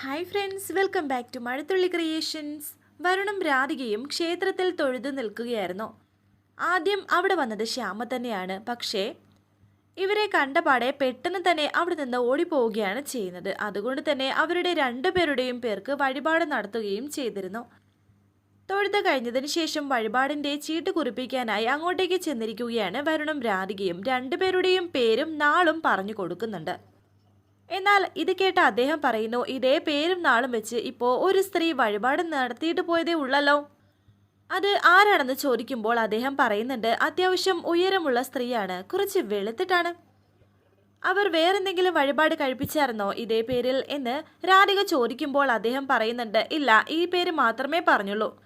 Hi friends welcome back to Mazhathulli creations വരുണും രാധികയും ക്ഷേത്രത്തിൽ തൊഴുതു നിൽക്കുകയായിരുന്നു. ആദ്യം അവിടെ വന്നത് ശ്യാമ തന്നെയാണ്. പക്ഷേ ഇവരെ കണ്ടപാടെ പെട്ടെന്ന് തന്നെ അവിടെ നിന്ന് ഓടിപ്പോവുകയാണ് ചെയ്യുന്നത്. അതുകൊണ്ട് തന്നെ അവരുടെ രണ്ടുപേരുടെയും പേർക്ക് വഴിപാട് നടത്തുകയും ചെയ്തിരുന്നു. തൊഴുത്ത് കഴിഞ്ഞതിന് ശേഷം വഴിപാടിന്റെ ചീട്ട് കുറിപ്പിക്കാനായി അങ്ങോട്ടേക്ക് ചെന്നിരിക്കുകയാണ് വരുണും രാധികയും. രണ്ടുപേരുടെയും പേരും നാളും പറഞ്ഞു കൊടുക്കുന്നുണ്ട്. എന്നാൽ ഇത് കേട്ട അദ്ദേഹം പറയുന്നു ഇതേ പേരും നാളും വെച്ച് ഇപ്പോൾ ഒരു സ്ത്രീ വഴിപാട് നടത്തിയിട്ട് പോയതേ ഉള്ളല്ലോ. അത് ആരാണെന്ന് ചോദിക്കുമ്പോൾ അദ്ദേഹം പറയുന്നുണ്ട് അത്യാവശ്യം ഉയരമുള്ള സ്ത്രീയാണ് കുറച്ച് വെളുത്തിട്ടാണ്. അവർ വേറെന്തെങ്കിലും വഴിപാട് കഴിപ്പിച്ചായിരുന്നോ ഇതേ പേരിൽ? എന്ന് രാധിക ചോദിക്കുമ്പോൾ അദ്ദേഹം പറയുന്നുണ്ട് ഇല്ല ഈ പേര് മാത്രമേ പറഞ്ഞുള്ളൂ.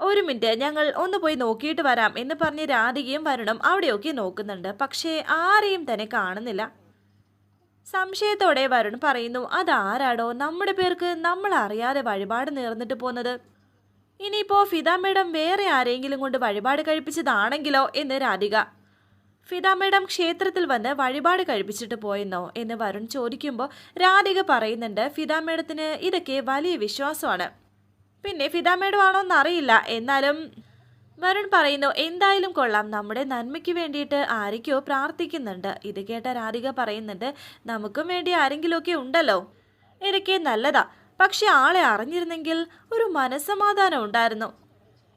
ഒരു മിനിറ്റ് ഞങ്ങൾ ഒന്ന് പോയി നോക്കിയിട്ട് വരാം എന്ന് പറഞ്ഞ് രാധികയും വരണം അവിടെയൊക്കെ നോക്കുന്നുണ്ട്. പക്ഷേ ആരെയും തന്നെ കാണുന്നില്ല. സംശയത്തോടെ വരുൺ പറയുന്നു അതാരാടോ? നമ്മുടെ പേർക്ക് നമ്മൾ അറിയാതെ വഴിപാട് നേർന്നിട്ട് പോന്നത്. ഇനിയിപ്പോ ഫിദ മേഡം വേറെ ആരെങ്കിലും കൊണ്ട് വഴിപാട് കഴിപ്പിച്ചതാണെങ്കിലോ? എന്ന് രാധിക. ഫിദ മേഡം ക്ഷേത്രത്തിൽ വന്ന് വഴിപാട് കഴിപ്പിച്ചിട്ട് പോയെന്നോ? എന്ന് വരുൺ ചോദിക്കുമ്പോൾ രാധിക പറയുന്നുണ്ട് ഫിദ മേഡത്തിന് ഇതൊക്കെ വലിയ വിശ്വാസമാണ്. പിന്നെ ഫിദ മേഡം ആണോ എന്നറിയില്ല എന്നാലും വരുൺ പറയുന്നു എന്തായാലും കൊള്ളാം. നമ്മുടെ നന്മയ്ക്ക് വേണ്ടിയിട്ട് ആരൊക്കെയോ പ്രാർത്ഥിക്കുന്നുണ്ട്. ഇത് കേട്ട രാധിക പറയുന്നുണ്ട് നമുക്കും വേണ്ടി ആരെങ്കിലുമൊക്കെ ഉണ്ടല്ലോ? ഇതൊക്കെ നല്ലതാ. പക്ഷെ ആളെ അറിഞ്ഞിരുന്നെങ്കിൽ ഒരു മനസ്സമാധാനം ഉണ്ടായിരുന്നു.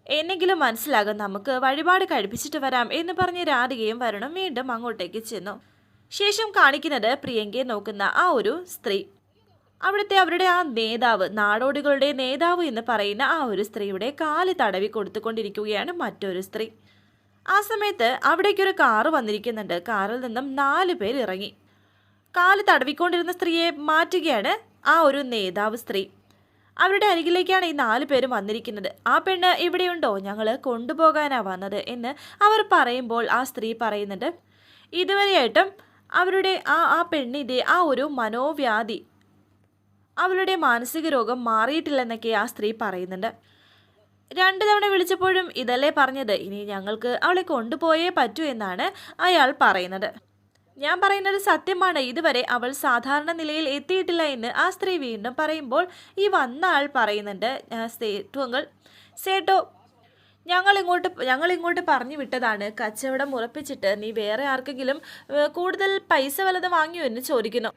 എന്നെങ്കിലും മനസ്സിലാകും നമുക്ക് വഴിപാട് കഴിപ്പിച്ചിട്ട് വരാം എന്ന് പറഞ്ഞ് രാധികയും വരുണും വീണ്ടും അങ്ങോട്ടേക്ക് ചെന്നു. ശേഷം കാണിക്കുന്നത് പ്രിയങ്കയെ നോക്കുന്ന ആ ഒരു സ്ത്രീ. അവിടുത്തെ അവരുടെ ആ നേതാവ് നാടോടികളുടെ നേതാവ് എന്ന് പറയുന്ന ആ ഒരു സ്ത്രീയുടെ കാൽ തടവി കൊടുത്തുകൊണ്ടിരിക്കുകയാണ് മറ്റൊരു സ്ത്രീ. ആ സമയത്ത് അവിടേക്കൊരു കാറ് വന്നിരിക്കുന്നുണ്ട്. കാറിൽ നിന്നും നാല് പേർ ഇറങ്ങി. കാൽ തടവിക്കൊണ്ടിരുന്ന സ്ത്രീയെ മാറ്റുകയാണ് ആ ഒരു നേതാവ് സ്ത്രീ. അവരുടെ അരികിലേക്കാണ് ഈ നാല് പേരും വന്നിരിക്കുന്നത്. ആ പെണ്ണ് ഇവിടെയുണ്ടോ? ഞങ്ങൾ കൊണ്ടുപോകാനാ വന്നത് എന്ന് അവർ പറയുമ്പോൾ ആ സ്ത്രീ പറയുന്നുണ്ട്. ഇതുവരെയായിട്ടും അവരുടെ ആ ആ പെണ്ണിന്റെ ആ ഒരു മനോവ്യാധി അവളുടെ മാനസിക രോഗം മാറിയിട്ടില്ലെന്നൊക്കെ ആ സ്ത്രീ പറയുന്നുണ്ട്. രണ്ട് തവണ വിളിച്ചപ്പോഴും ഇതല്ലേ പറഞ്ഞത്. ഇനി ഞങ്ങൾക്ക് അവളെ കൊണ്ടുപോയേ പറ്റൂ എന്നാണ് അയാൾ പറയുന്നത്. ഞാൻ പറയുന്നത് സത്യമാണ്. ഇതുവരെ അവൾ സാധാരണ നിലയിൽ എത്തിയിട്ടില്ല എന്ന് ആ സ്ത്രീ വീണ്ടും പറയുമ്പോൾ ഈ വന്ന ആൾ പറയുന്നുണ്ട്. സേട്ടുങ്ങൾ സേട്ടോ ഞങ്ങൾ ഇങ്ങോട്ട് ഞങ്ങൾ ഇങ്ങോട്ട് പറഞ്ഞു വിട്ടതാണ്. കച്ചവടം ഉറപ്പിച്ചിട്ട് നീ വേറെ ആർക്കെങ്കിലും കൂടുതൽ പൈസ വല്ലതും വാങ്ങിയോ എന്ന് ചോദിക്കുന്നു.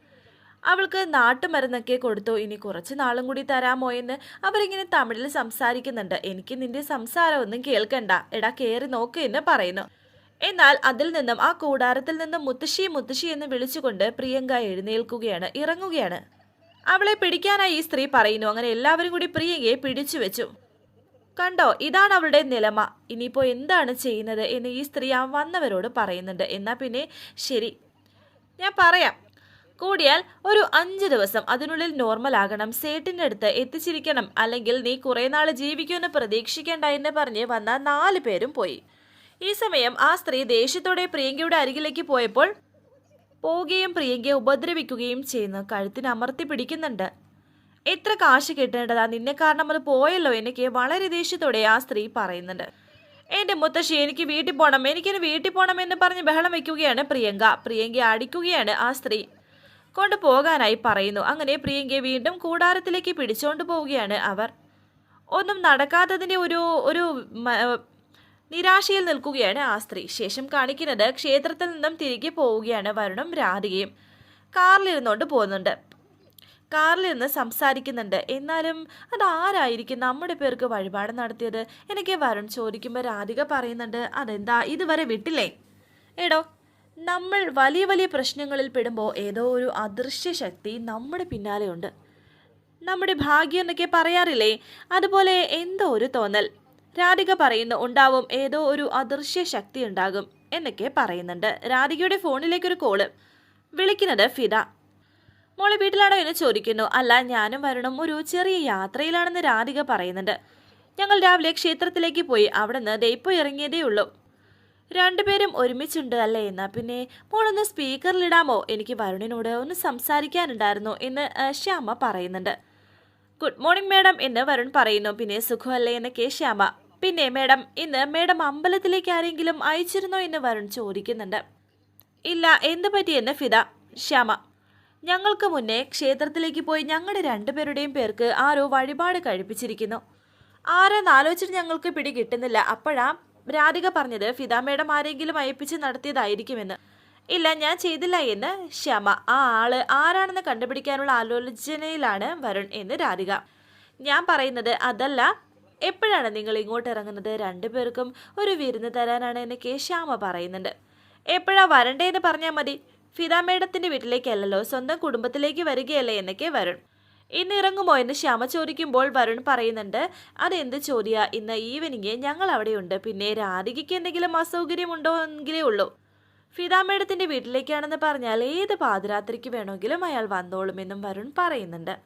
അവൾക്ക് നാട്ടുമരുന്നൊക്കെ കൊടുത്തു. ഇനി കുറച്ച് നാളും കൂടി തരാമോ എന്ന്? അവരിങ്ങനെ തമിഴിൽ സംസാരിക്കുന്നുണ്ട്. എനിക്ക് നിന്റെ സംസാരമൊന്നും കേൾക്കണ്ട. എടാ കയറി നോക്ക് എന്ന് പറയുന്നു. എന്നാൽ അതിൽ നിന്നും ആ കൂടാരത്തിൽ നിന്നും മുത്തശ്ശി മുത്തശ്ശി എന്ന് വിളിച്ചുകൊണ്ട് പ്രിയങ്ക എഴുന്നേൽക്കുകയാണ് ഇറങ്ങുകയാണ്. അവളെ പിടിക്കാനായി ഈ സ്ത്രീ പറയുന്നു. അങ്ങനെ എല്ലാവരും കൂടി പ്രിയങ്കയെ പിടിച്ചു വെച്ചു. കണ്ടോ ഇതാണ് അവളുടെ നിലമ. ഇനിയിപ്പോൾ എന്താണ് ചെയ്യുന്നത്? എന്ന് ഈ സ്ത്രീ ആ വന്നവരോട് പറയുന്നുണ്ട്. എന്നാ പിന്നെ ശരി. ഞാൻ പറയാം. കൂടിയാൽ ഒരു അഞ്ച് ദിവസം അതിനുള്ളിൽ നോർമൽ ആകണം. സേട്ടിന്റെ അടുത്ത് എത്തിച്ചിരിക്കണം. അല്ലെങ്കിൽ നീ കുറേ നാൾ ജീവിക്കുമെന്ന് പ്രതീക്ഷിക്കേണ്ട എന്ന് പറഞ്ഞ് വന്ന നാല് പേരും പോയി. ഈ സമയം ആ സ്ത്രീ ദേഷ്യത്തോടെ പ്രിയങ്കയുടെ അരികിലേക്ക് പോയപ്പോൾ പോവുകയും പ്രിയങ്കയെ ഉപദ്രവിക്കുകയും ചെയ്യുന്ന. കഴുത്തിന് അമർത്തി പിടിക്കുന്നുണ്ട്. എത്ര കാശ് കിട്ടേണ്ടതാ? നിന്നെ കാരണം അത് പോയല്ലോ എനിക്ക് വളരെ ദേഷ്യത്തോടെ ആ സ്ത്രീ പറയുന്നുണ്ട്. എന്റെ മുത്തശ്ശി എനിക്ക് വീട്ടിൽ പോകണം എനിക്കിന് വീട്ടിൽ പോകണം എന്ന് പറഞ്ഞ് ബഹളം വെക്കുകയാണ് പ്രിയങ്ക. പ്രിയങ്കയെ അടിക്കുകയാണ് ആ സ്ത്രീ. കൊണ്ടുപോകാനായി പറയുന്നു. അങ്ങനെ പ്രിയങ്കയെ വീണ്ടും കൂടാരത്തിലേക്ക് പിടിച്ചുകൊണ്ട് പോവുകയാണ് അവർ. ഒന്നും നടക്കാത്തതിന്റെ ഒരു ഒരു നിരാശയിൽ നിൽക്കുകയാണ് ആ സ്ത്രീ. ശേഷം കാണിക്കുന്നത് ക്ഷേത്രത്തിൽ നിന്നും തിരികെ പോവുകയാണ് വരുണും രാധികയും. കാറിലിരുന്നുകൊണ്ട് പോകുന്നുണ്ട്. കാറിലിരുന്ന് സംസാരിക്കുന്നുണ്ട്. എന്നാലും അതാരായിരിക്കും നമ്മുടെ പേർക്ക് വഴിപാട് നടത്തിയത്? എനിക്ക് വരുൺ ചോദിക്കുമ്പോൾ രാധിക പറയുന്നുണ്ട് അതെന്താ? ഇതുവരെ വിട്ടില്ലേ? എടോ നമ്മൾ വലിയ വലിയ പ്രശ്നങ്ങളിൽ പെടുമ്പോൾ ഏതോ ഒരു അദൃശ്യ ശക്തി നമ്മുടെ പിന്നാലെയുണ്ട്. നമ്മുടെ ഭാഗ്യം എന്നൊക്കെ പറയാറില്ലേ? അതുപോലെ എന്തോ ഒരു തോന്നൽ. രാധിക പറയുന്നു ഉണ്ടാവും ഏതോ ഒരു അദൃശ്യ ശക്തി ഉണ്ടാകും എന്നൊക്കെ പറയുന്നുണ്ട്. രാധികയുടെ ഫോണിലേക്കൊരു കോൾ. വിളിക്കുന്നത് ഫിദ. മോളെ വീട്ടിലാണോ എന്ന് ചോദിക്കുന്നു. അല്ല ഞാനും വരണം ഒരു ചെറിയ യാത്രയിലാണെന്ന് രാധിക പറയുന്നുണ്ട്. ഞങ്ങൾ രാവിലെ ക്ഷേത്രത്തിലേക്ക് പോയി. അവിടെ നിന്ന് ദയിപ്പ് ഇറങ്ങിയതേ ഉള്ളൂ. രണ്ടുപേരും ഒരുമിച്ചുണ്ട് അല്ലേ? എന്നാ പിന്നെ മോളൊന്ന് സ്പീക്കറിലിടാമോ? എനിക്ക് വരുണിനോട് ഒന്ന് സംസാരിക്കാനുണ്ടായിരുന്നു എന്ന് ശ്യാമ പറയുന്നുണ്ട്. ഗുഡ് മോർണിംഗ് മാഡം എന്ന് വരുൺ പറയുന്നു. പിന്നെ സുഖമല്ലേ എന്ന് കെ ശ്യാമ. പിന്നെ മാഡം ഇന്ന് മാഡം അമ്പലത്തിലേക്ക് ആരെങ്കിലും അയച്ചിരുന്നോ എന്ന് വരുൺ ചോദിക്കുന്നുണ്ട്. ഇല്ല എന്ത് പറ്റിയെന്ന് ഫിദ? ശ്യാമ. ഞങ്ങൾക്ക് മുന്നേ ക്ഷേത്രത്തിലേക്ക് പോയി ഞങ്ങളുടെ രണ്ടുപേരുടെയും പേർക്ക് ആരോ വഴിപാട് കഴിപ്പിച്ചിരിക്കുന്നു. ആരെന്നാലോചിച്ചിട്ട് ഞങ്ങൾക്ക് പിടി കിട്ടുന്നില്ല. അപ്പോഴാ രാധിക പറഞ്ഞത് ഫിദ മേഡം ആരെങ്കിലും അയപ്പിച്ച് നടത്തിയതായിരിക്കുമെന്ന്. ഇല്ല ഞാൻ ചെയ്തില്ല എന്ന് ശ്യാമ. ആ ആൾ ആരാണെന്ന് കണ്ടുപിടിക്കാനുള്ള ആലോചനയിലാണ് വരുൺ എന്ന് രാധിക. ഞാൻ പറയുന്നത് അതല്ല. എപ്പോഴാണ് നിങ്ങൾ ഇങ്ങോട്ട് ഇറങ്ങുന്നത്? രണ്ടുപേർക്കും ഒരു വിരുന്ന് തരാനാണ് എന്ന് കെ ശ്യാമ പറയുന്നുണ്ട്. എപ്പോഴാ വരണ്ടേന്ന് പറഞ്ഞാൽ മതി. ഫിദ മേഡത്തിന്റെ വീട്ടിലേക്കല്ലല്ലോ. സ്വന്തം കുടുംബത്തിലേക്ക് വരികയല്ലേ എന്നൊക്കെ വരുൺ. ഇന്ന് ഇറങ്ങുമോ എന്ന് ശ്യാമ ചോദിക്കുമ്പോൾ വരുൺ പറയുന്നുണ്ട് അതെന്ത് ചോദ്യ? ഇന്ന് ഈവനിങ് ഞങ്ങൾ അവിടെയുണ്ട്. പിന്നെ രാധികയ്ക്ക് എന്തെങ്കിലും അസൗകര്യമുണ്ടോ എങ്കിലേ ഉള്ളൂ. ഫിദ വീട്ടിലേക്കാണെന്ന് പറഞ്ഞാൽ ഏത് പാതിരാത്രിക്ക് വേണമെങ്കിലും അയാൾ വന്നോളുമെന്നും വരുൺ പറയുന്നുണ്ട്.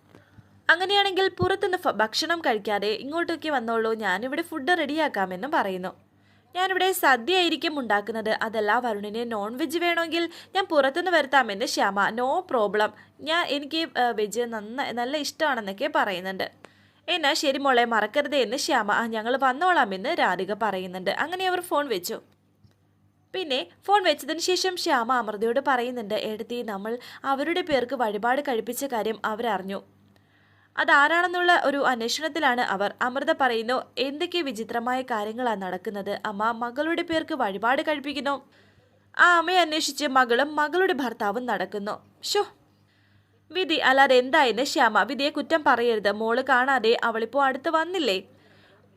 അങ്ങനെയാണെങ്കിൽ പുറത്തുനിന്ന് ഭക്ഷണം കഴിക്കാതെ ഇങ്ങോട്ടേക്ക് വന്നോളൂ. ഞാനിവിടെ ഫുഡ് റെഡിയാക്കാമെന്നും പറയുന്നു. ഞാനിവിടെ സദ്യ ആയിരിക്കും ഉണ്ടാക്കുന്നത്. അതല്ല വരുണിന് നോൺ വെജ് വേണമെങ്കിൽ ഞാൻ പുറത്തുനിന്ന് വരുത്താമെന്ന് ശ്യാമ. നോ പ്രോബ്ലം ഞാൻ എനിക്ക് വെജ് നന്ന നല്ല ഇഷ്ടമാണെന്നൊക്കെ പറയുന്നുണ്ട്. എന്നാ ശരി മോളെ മറക്കരുത് എന്ന് ശ്യാമ. "ആ, ഞങ്ങൾ വന്നോളാമെന്ന് രാധിക പറയുന്നുണ്ട്. അങ്ങനെ അവർ ഫോൺ വെച്ചു. പിന്നെ ഫോൺ വെച്ചതിന് ശേഷം ശ്യാമ അമൃതയോട് പറയുന്നുണ്ട് എടുത്തി നമ്മൾ അവരുടെ പേർക്ക് വഴിപാട് കഴിപ്പിച്ച കാര്യം അവരറിഞ്ഞു. അതാരാണെന്നുള്ള ഒരു അന്വേഷണത്തിലാണ് അവർ. അമൃത പറയുന്നു എന്തൊക്കെ വിചിത്രമായ കാര്യങ്ങളാണ് നടക്കുന്നത്? അമ്മ മകളുടെ പേർക്ക് വഴിപാട് കഴിപ്പിക്കുന്നു. ആ അമ്മയെ അന്വേഷിച്ച് മകളും മകളുടെ ഭർത്താവും നടക്കുന്നു. ഷോ വിധി അല്ലാതെ എന്തായെന്ന് ശ്യാമ വിധിയെ കുറ്റം പറയരുത്. മോൾ കാണാതെ അവളിപ്പോൾ അടുത്ത് വന്നില്ലേ?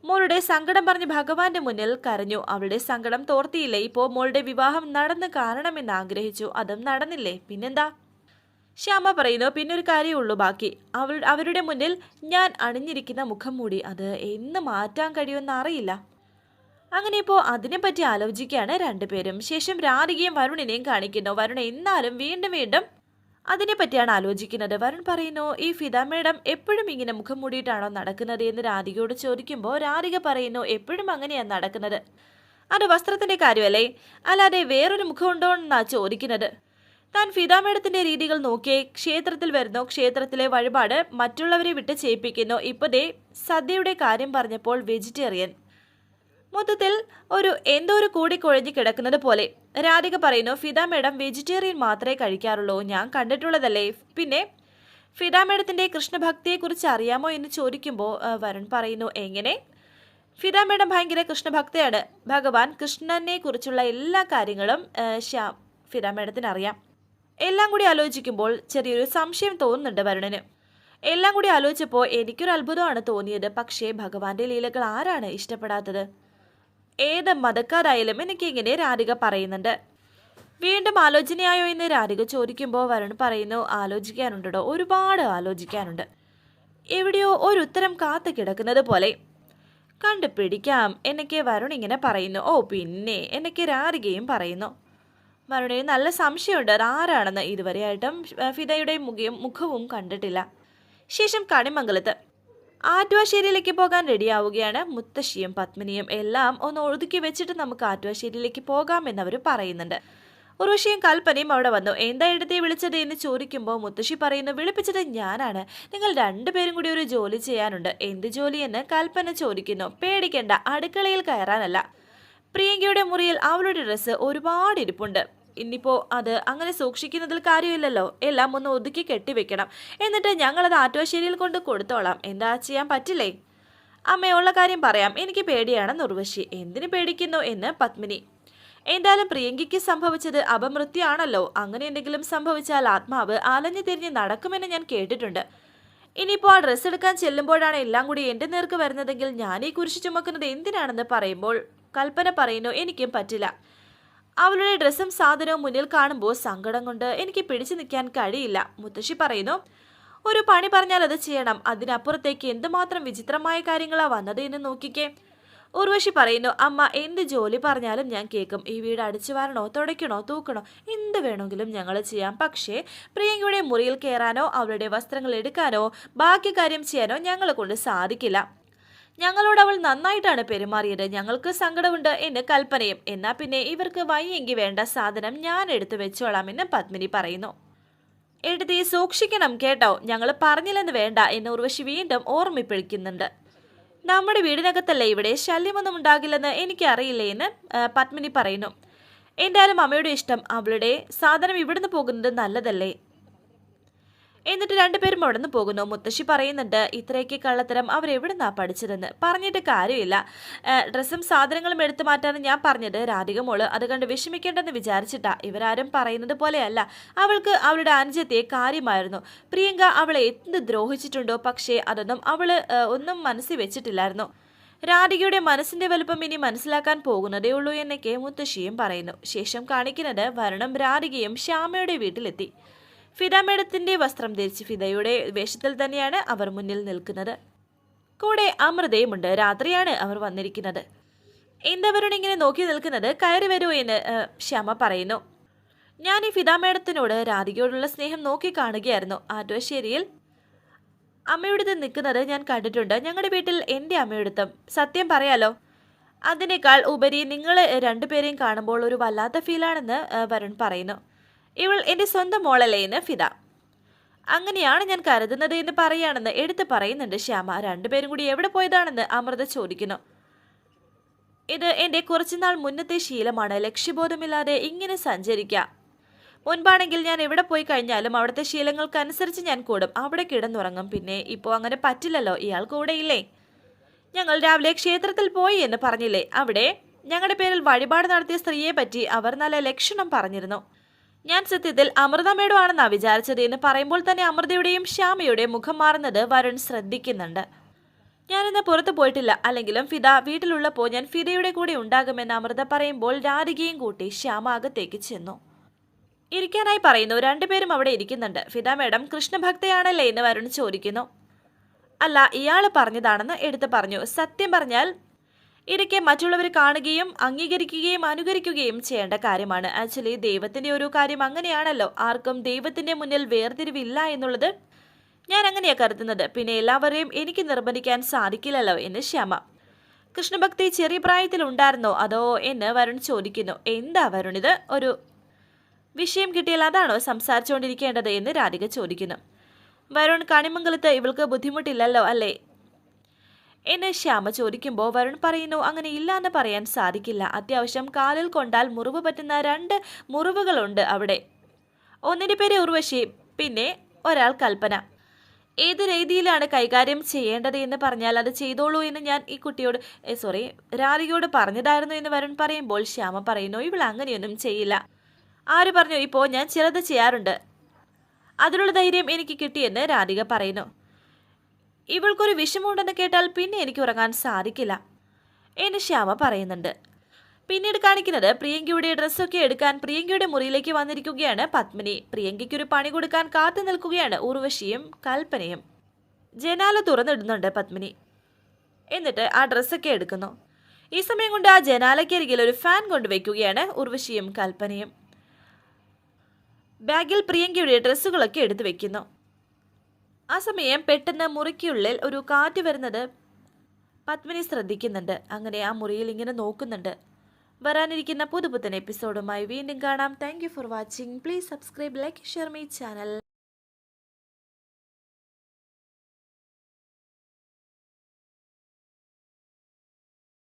മോളുടെ സങ്കടം പറഞ്ഞ് ഭഗവാന്റെ മുന്നിൽ കരഞ്ഞു. അവളുടെ സങ്കടം തോർത്തിയില്ലേ? ഇപ്പോൾ മോളുടെ വിവാഹം നടന്ന് കാണണമെന്ന് ആഗ്രഹിച്ചു. അതും നടന്നില്ലേ? പിന്നെന്താ? ശ്യാമ പറയുന്നു പിന്നെ ഒരു കാര്യമുള്ളൂ ബാക്കി. അവൾ അവരുടെ മുന്നിൽ ഞാൻ അണിഞ്ഞിരിക്കുന്ന മുഖം മൂടി. അത് എന്ന് മാറ്റാൻ കഴിയുമെന്ന് അറിയില്ല. അങ്ങനെ ഇപ്പോൾ അതിനെപ്പറ്റി ആലോചിക്കുകയാണ് രണ്ടുപേരും. ശേഷം രാധികയും വരുണിനെയും കാണിക്കുന്നു. വരുൺ എന്നാലും വീണ്ടും വീണ്ടും അതിനെപ്പറ്റിയാണ് ആലോചിക്കുന്നത്. വരുൺ പറയുന്നു ഈ ഫിദ മേഡം എപ്പോഴും ഇങ്ങനെ മുഖം മൂടിയിട്ടാണോ നടക്കുന്നത്? എന്ന് രാധികയോട് ചോദിക്കുമ്പോൾ രാധിക പറയുന്നു എപ്പോഴും അങ്ങനെയാണ് നടക്കുന്നത്. അത് വസ്ത്രത്തിന്റെ കാര്യമല്ലേ? അല്ലാതെ വേറൊരു മുഖമുണ്ടോ എന്നാ ചോദിക്കുന്നത്. താൻ ഫിതാമേടത്തിന്റെ രീതികൾ നോക്കിയേ ക്ഷേത്രത്തിൽ വരുന്നു. ക്ഷേത്രത്തിലെ വഴിപാട് മറ്റുള്ളവരെ വിട്ട് ചെയ്യിപ്പിക്കുന്നു. ഇപ്പോഴേ സദ്യയുടെ കാര്യം പറഞ്ഞപ്പോൾ വെജിറ്റേറിയൻ. മൊത്തത്തിൽ ഒരു എന്തോ ഒരു കൂടി കുഴഞ്ഞു കിടക്കുന്നത് പോലെ. രാധിക പറയുന്നു ഫിദ മേഡം വെജിറ്റേറിയൻ മാത്രമേ കഴിക്കാറുള്ളൂ. ഞാൻ കണ്ടിട്ടുള്ളതല്ലേ? പിന്നെ ഫിദ മേഡത്തിന്റെ കൃഷ്ണഭക്തിയെക്കുറിച്ച് അറിയാമോ എന്ന് ചോദിക്കുമ്പോൾ വരൺ പറയുന്നു എങ്ങനെ? ഫിദ മേഡം ഭയങ്കര കൃഷ്ണഭക്തയാണ്. ഭഗവാൻ കൃഷ്ണനെ കുറിച്ചുള്ള എല്ലാ കാര്യങ്ങളും ശ്യാം ഫിദ മേഡത്തിന് അറിയാം. എല്ലാം കൂടി ആലോചിക്കുമ്പോൾ ചെറിയൊരു സംശയം തോന്നുന്നുണ്ട് വരുണന്. എല്ലാം കൂടി ആലോചിച്ചപ്പോൾ എനിക്കൊരു അത്ഭുതമാണ് തോന്നിയത്. പക്ഷേ ഭഗവാന്റെ ലീലകൾ ആരാണ് ഇഷ്ടപ്പെടാത്തത്? ഏത് മതക്കാരായാലും എനിക്ക് ഇങ്ങനെ രാധിക പറയുന്നുണ്ട്. വീണ്ടും ആലോചനയായോ എന്ന് രാധിക ചോദിക്കുമ്പോൾ വരുൺ പറയുന്നു ആലോചിക്കാനുണ്ടോ ഒരുപാട് ആലോചിക്കാനുണ്ട്. എവിടെയോ ഒരു ഉത്തരം കാത്തു കിടക്കുന്നത് പോലെ. കണ്ടുപിടിക്കാം എന്നൊക്കെ വരുൺ ഇങ്ങനെ പറയുന്നു. ഓ പിന്നെ എന്നൊക്കെ രാധികയും പറയുന്നു. വരുണിന് നല്ല സംശയമുണ്ട്. അത് ആരാണെന്ന് ഇതുവരെയായിട്ടും ഫിദയുടെ മുഖയും മുഖവും കണ്ടിട്ടില്ല. ശേഷം കണിമംഗലത്ത്. ആറ്റുവാശ്ശേരിയിലേക്ക് പോകാൻ റെഡിയാവുകയാണ് മുത്തശ്ശിയും പത്മിനിയും. എല്ലാം ഒന്ന് ഒതുക്കി വെച്ചിട്ട് നമുക്ക് ആറ്റുവാശ്ശേരിയിലേക്ക് പോകാം എന്നവർ പറയുന്നുണ്ട്. ഉർവശിയും കൽപ്പനയും അവിടെ വന്നു. എന്താ എടുത്തേ വിളിച്ചത്? എന്ന് ചോദിക്കുമ്പോൾ മുത്തശ്ശി പറയുന്നു വിളിപ്പിച്ചത് ഞാനാണ്. നിങ്ങൾ രണ്ടുപേരും കൂടി ഒരു ജോലി ചെയ്യാനുണ്ട്. എന്ത് ജോലി എന്ന് കൽപ്പന ചോദിക്കുന്നു. പേടിക്കേണ്ട അടുക്കളയിൽ കയറാനല്ല. പ്രിയങ്കയുടെ മുറിയിൽ അവളുടെ ഡ്രസ്സ് ഒരുപാട് ഇരിപ്പുണ്ട്. ഇനിയിപ്പോ അത് അങ്ങനെ സൂക്ഷിക്കുന്നതിൽ കാര്യമില്ലല്ലോ. എല്ലാം ഒന്ന് ഒതുക്കി കെട്ടിവെക്കണം എന്നിട്ട് ഞങ്ങളത് ആറ്റോശ്ശേരിയിൽ കൊണ്ട് കൊടുത്തോളാം. എന്താ ചെയ്യാൻ പറ്റില്ലേ? അമ്മയുള്ള കാര്യം പറയാം. എനിക്ക് പേടിയാണ് ഉർവശി എന്തിനു പേടിക്കുന്നു എന്ന് പത്മിനി. എന്തായാലും പ്രിയങ്കിക്ക് സംഭവിച്ചത് അപമൃത്യാണല്ലോ അങ്ങനെ എന്തെങ്കിലും സംഭവിച്ചാൽ ആത്മാവ് അലഞ്ഞു തിരിഞ്ഞ് നടക്കുമെന്ന് ഞാൻ കേട്ടിട്ടുണ്ട്. ഇനിയിപ്പോൾ ആ ഡ്രസ്സ് എടുക്കാൻ ചെല്ലുമ്പോഴാണ് എല്ലാം കൂടി എന്റെ നേർക്ക് വരുന്നതെങ്കിൽ ഞാൻ ഈ കുരിശ് ചുമക്കുന്നത് എന്തിനാണെന്ന് പറയുമ്പോൾ കൽപ്പന പറയുന്നു. എനിക്കും പറ്റില്ല. അവളുടെ ഡ്രസ്സും സാധനവും മുന്നിൽ കാണുമ്പോൾ സങ്കടം കൊണ്ട് എനിക്ക് പിടിച്ചു നിൽക്കാൻ കഴിയില്ല. മുത്തശ്ശി പറയുന്നു ഒരു പണി പറഞ്ഞാൽ അത് ചെയ്യണം. അതിനപ്പുറത്തേക്ക് എന്തുമാത്രം വിചിത്രമായ കാര്യങ്ങളാ വന്നത് എന്ന് നോക്കിക്കേ. ഉർവശി പറയുന്നു അമ്മ എന്ത് ജോലി പറഞ്ഞാലും ഞാൻ കേൾക്കും. ഈ വീട് അടിച്ചു വാരണോ തുടയ്ക്കണോ തൂക്കണോ? എന്ത് വേണമെങ്കിലും ഞങ്ങൾ ചെയ്യാം. പക്ഷേ പ്രിയങ്കയുടെ മുറിയിൽ കയറാനോ അവളുടെ വസ്ത്രങ്ങൾ എടുക്കാനോ ബാക്കി കാര്യം ചെയ്യാനോ ഞങ്ങളെ കൊണ്ട് സാധിക്കില്ല. ഞങ്ങളോട് അവൾ നന്നായിട്ടാണ് പെരുമാറിയത്. ഞങ്ങൾക്ക് സങ്കടമുണ്ട് എന്ന് കൽപ്പനയും. എന്നാ പിന്നെ ഇവർക്ക് വയ്യെങ്കിൽ വേണ്ട സാധനം ഞാൻ എടുത്തു വെച്ചോളാം എന്ന് പത്മിനി പറയുന്നു. എടുത്തി സൂക്ഷിക്കണം കേട്ടോ. ഞങ്ങൾ പറഞ്ഞില്ലെന്ന് വേണ്ട എന്ന് ഉർവശി വീണ്ടും ഓർമ്മിപ്പിക്കുന്നുണ്ട്. നമ്മുടെ വീടിനകത്തല്ലേ ഇവിടെ? ശല്യമൊന്നും ഉണ്ടാകില്ലെന്ന് എനിക്കറിയില്ലേ എന്ന് പത്മിനി പറയുന്നു. എന്തായാലും അമ്മയുടെ ഇഷ്ടം. അവളുടെ സാധനം ഇവിടുന്ന് പോകുന്നത് നല്ലതല്ലേ? എന്നിട്ട് രണ്ടുപേരും അവിടെ നിന്ന് പോകുന്നു. മുത്തശ്ശി പറയുന്നുണ്ട് ഇത്രയൊക്കെ കള്ളത്തരം അവരെവിടുന്നാ പഠിച്ചതെന്ന്? പറഞ്ഞിട്ട് കാര്യമില്ല. ഡ്രസ്സും സാധനങ്ങളും എടുത്തു മാറ്റാന്ന് ഞാൻ പറഞ്ഞത്. രാധിക മോൾ അത് കണ്ട് വിഷമിക്കേണ്ടെന്ന് വിചാരിച്ചിട്ടാ. ഇവരാരും പറയുന്നത് പോലെയല്ല. അവൾക്ക് അവളുടെ അനുജത്തെ കാര്യമായിരുന്നു. പ്രിയങ്ക അവളെ എന്ത് ദ്രോഹിച്ചിട്ടുണ്ടോ? പക്ഷേ അതൊന്നും അവൾ ഒന്നും മനസ്സിൽ വെച്ചിട്ടില്ലായിരുന്നു. രാധികയുടെ മനസ്സിന്റെ വലുപ്പം ഇനി മനസ്സിലാക്കാൻ പോകുന്നതേ ഉള്ളൂ എന്നൊക്കെ മുത്തശ്ശിയും പറയുന്നു. ശേഷം കാണിക്കുന്നത് വരണം രാധികയും ശ്യാമയുടെ വീട്ടിലെത്തി. ഫിദ മേഡത്തിന്റെ വസ്ത്രം ധരിച്ച് ഫിദയുടെ വേഷത്തിൽ തന്നെയാണ് അവർ മുന്നിൽ നിൽക്കുന്നത്. കൂടെ അമൃതയുമുണ്ട്. രാത്രിയാണ് അവർ വന്നിരിക്കുന്നത്. ഇങ്ങനെ നോക്കി നിൽക്കുന്നത്? കയറി വരൂ എന്ന് ശ്യാമ പറയുന്നു. ഞാൻ ഈ ഫിദ മേഡത്തിനോട് രാധികയോടുള്ള സ്നേഹം നോക്കി കാണുകയായിരുന്നു. ആറ്റോശ്ശേരിയിൽ അമ്മയുടെ നിൽക്കുന്നത് ഞാൻ കണ്ടിട്ടുണ്ട്. ഞങ്ങളുടെ വീട്ടിൽ എന്റെ അമ്മയോടത്തും. സത്യം പറയാലോ അതിനേക്കാൾ ഉപരി നിങ്ങൾ രണ്ടുപേരെയും കാണുമ്പോൾ ഒരു വല്ലാത്ത ഫീലാണെന്ന് വരുൺ പറയുന്നു. ഇവൾ എന്റെ സ്വന്തം മോളല്ലേ എന്ന് ഫിദ. അങ്ങനെയാണ് ഞാൻ കരുതുന്നത് എന്ന് പറയുകയാണെന്ന് എടുത്ത് പറയുന്നുണ്ട് ശ്യാമ. രണ്ടുപേരും കൂടി എവിടെ പോയതാണെന്ന് അമൃത ചോദിക്കുന്നു. ഇത് എന്റെ കുറച്ചുനാൾ മുന്നത്തെ ശീലമാണ്. ലക്ഷ്യബോധമില്ലാതെ ഇങ്ങനെ സഞ്ചരിക്കാം. മുൻപാണെങ്കിൽ ഞാൻ എവിടെ പോയി കഴിഞ്ഞാലും അവിടുത്തെ ശീലങ്ങൾക്കനുസരിച്ച് ഞാൻ കൂടും. അവിടെ കിടന്നുറങ്ങും. പിന്നെ ഇപ്പോൾ അങ്ങനെ പറ്റില്ലല്ലോ. ഇയാൾ കൂടെയില്ലേ? ഞങ്ങൾ രാവിലെ ക്ഷേത്രത്തിൽ പോയി എന്ന് പറഞ്ഞില്ലേ? അവിടെ ഞങ്ങളുടെ പേരിൽ വഴിപാട് നടത്തിയ സ്ത്രീയെ പറ്റി അവർ നല്ല ലക്ഷണം പറഞ്ഞിരുന്നു. ഞാൻ സത്യത്തിൽ അമൃത മേഡം ആണെന്നാ വിചാരിച്ചത് എന്ന് പറയുമ്പോൾ തന്നെ അമൃതയുടെയും ശ്യാമയുടെയും മുഖം മാറുന്നത് വരുൺ ശ്രദ്ധിക്കുന്നുണ്ട്. ഞാനിന്ന് പുറത്തു പോയിട്ടില്ല. അല്ലെങ്കിലും ഫിദ വീട്ടിലുള്ളപ്പോൾ ഞാൻ ഫിദയുടെ കൂടെ ഉണ്ടാകുമെന്ന് അമൃത പറയുമ്പോൾ രാധികയും കൂട്ടി ശ്യാമ അകത്തേക്ക് ചെന്നു. ഇരിക്കാനായി പറയുന്നു രണ്ടുപേരും അവിടെ ഇരിക്കുന്നുണ്ട്. ഫിദ മേഡം കൃഷ്ണഭക്തയാണല്ലേ? എന്ന് വരുൺ ചോദിക്കുന്നു. അല്ല ഇയാൾ പറഞ്ഞതാണെന്ന് എടുത്തു പറഞ്ഞു. സത്യം പറഞ്ഞാൽ ഇതൊക്കെ മറ്റുള്ളവർ കാണുകയും അംഗീകരിക്കുകയും അനുകരിക്കുകയും ചെയ്യേണ്ട കാര്യമാണ്. ആക്ച്വലി ദൈവത്തിന്റെ ഒരു കാര്യം അങ്ങനെയാണല്ലോ. ആർക്കും ദൈവത്തിന്റെ മുന്നിൽ വേർതിരിവില്ല എന്നുള്ളത് ഞാൻ അങ്ങനെയാ കരുതുന്നത്. പിന്നെ എല്ലാവരെയും എനിക്ക് നിർബന്ധിക്കാൻ സാധിക്കില്ലല്ലോ എന്ന് ശ്യാമ കൃഷ്ണഭക്തി ചെറിയ പ്രായത്തിൽ ഉണ്ടായിരുന്നോ? അതോ എന്ന് വരുൺ ചോദിക്കുന്നു. എന്താ വരുൺ ഇത്? ഒരു വിഷയം കിട്ടിയാൽ അതാണോ സംസാരിച്ചുകൊണ്ടിരിക്കേണ്ടത് എന്ന് രാധിക ചോദിക്കുന്നു. വരുൺ കണിമംഗലത്ത് ഇവൾക്ക് ബുദ്ധിമുട്ടില്ലല്ലോ അല്ലേ? എന്നെ ശ്യാമ ചോദിക്കുമ്പോൾ വരുൺ പറയുന്നു അങ്ങനെ ഇല്ല എന്ന് പറയാൻ സാധിക്കില്ല. അത്യാവശ്യം കാലിൽ കൊണ്ടാൽ മുറിവ് പറ്റുന്ന രണ്ട് മുറിവുകളുണ്ട് അവിടെ. ഒന്നിന്റെ പേര് ഉർവശി പിന്നെ ഒരാൾ കൽപ്പന. ഏത് രീതിയിലാണ് കൈകാര്യം ചെയ്യേണ്ടത് എന്ന് പറഞ്ഞാൽ അത് ചെയ്തോളൂ എന്ന് ഞാൻ ഈ കുട്ടിയോട് സോറി രാധികയോട് പറഞ്ഞതായിരുന്നു എന്ന് വരുൺ പറയുമ്പോൾ ശ്യാമ പറയുന്നു ഇവൾ അങ്ങനെയൊന്നും ചെയ്യില്ല. ആര് പറഞ്ഞു ഇപ്പോൾ ഞാൻ ചിലത് ചെയ്യാറുണ്ട്. അതിനുള്ള ധൈര്യം എനിക്ക് കിട്ടിയെന്ന് രാധിക പറയുന്നു. ഇവൾക്കൊരു വിഷമമുണ്ടെന്ന് കേട്ടാൽ പിന്നെ എനിക്ക് ഉറങ്ങാൻ സാധിക്കില്ല എന്ന് ശ്യാമ പറയുന്നുണ്ട്. പിന്നീട് കാണിക്കുന്നത് പ്രിയങ്കയുടെ ഡ്രസ്സൊക്കെ എടുക്കാൻ പ്രിയങ്കയുടെ മുറിയിലേക്ക് വന്നിരിക്കുകയാണ് പത്മിനി. പ്രിയങ്കയ്ക്കൊരു പണി കൊടുക്കാൻ കാത്തു നിൽക്കുകയാണ് ഉർവശിയും കൽപ്പനയും. ജനാല തുറന്നിടുന്നുണ്ട് പത്മിനി. എന്നിട്ട് ആ ഡ്രസ്സൊക്കെ എടുക്കുന്നു. ഈ സമയം കൊണ്ട് ആ ജനാലയ്ക്കരികിൽ ഒരു ഫാൻ കൊണ്ടുവയ്ക്കുകയാണ് ഉർവശിയും കൽപ്പനയും. ബാഗിൽ പ്രിയങ്കയുടെ ഡ്രസ്സുകളൊക്കെ എടുത്തു വെക്കുന്നു. ആ സമയം പെട്ടെന്ന് മുറിക്കുള്ളിൽ ഒരു കാറ്റ് വരുന്നത് പത്മിനി ശ്രദ്ധിക്കുന്നുണ്ട്. അങ്ങനെ ആ മുറിയിൽ ഇങ്ങനെ നോക്കുന്നുണ്ട്. വരാനിരിക്കുന്ന പുതുപുത്തൻ എപ്പിസോഡുമായി വീണ്ടും കാണാം. Thank for watching please subscribe like share my channel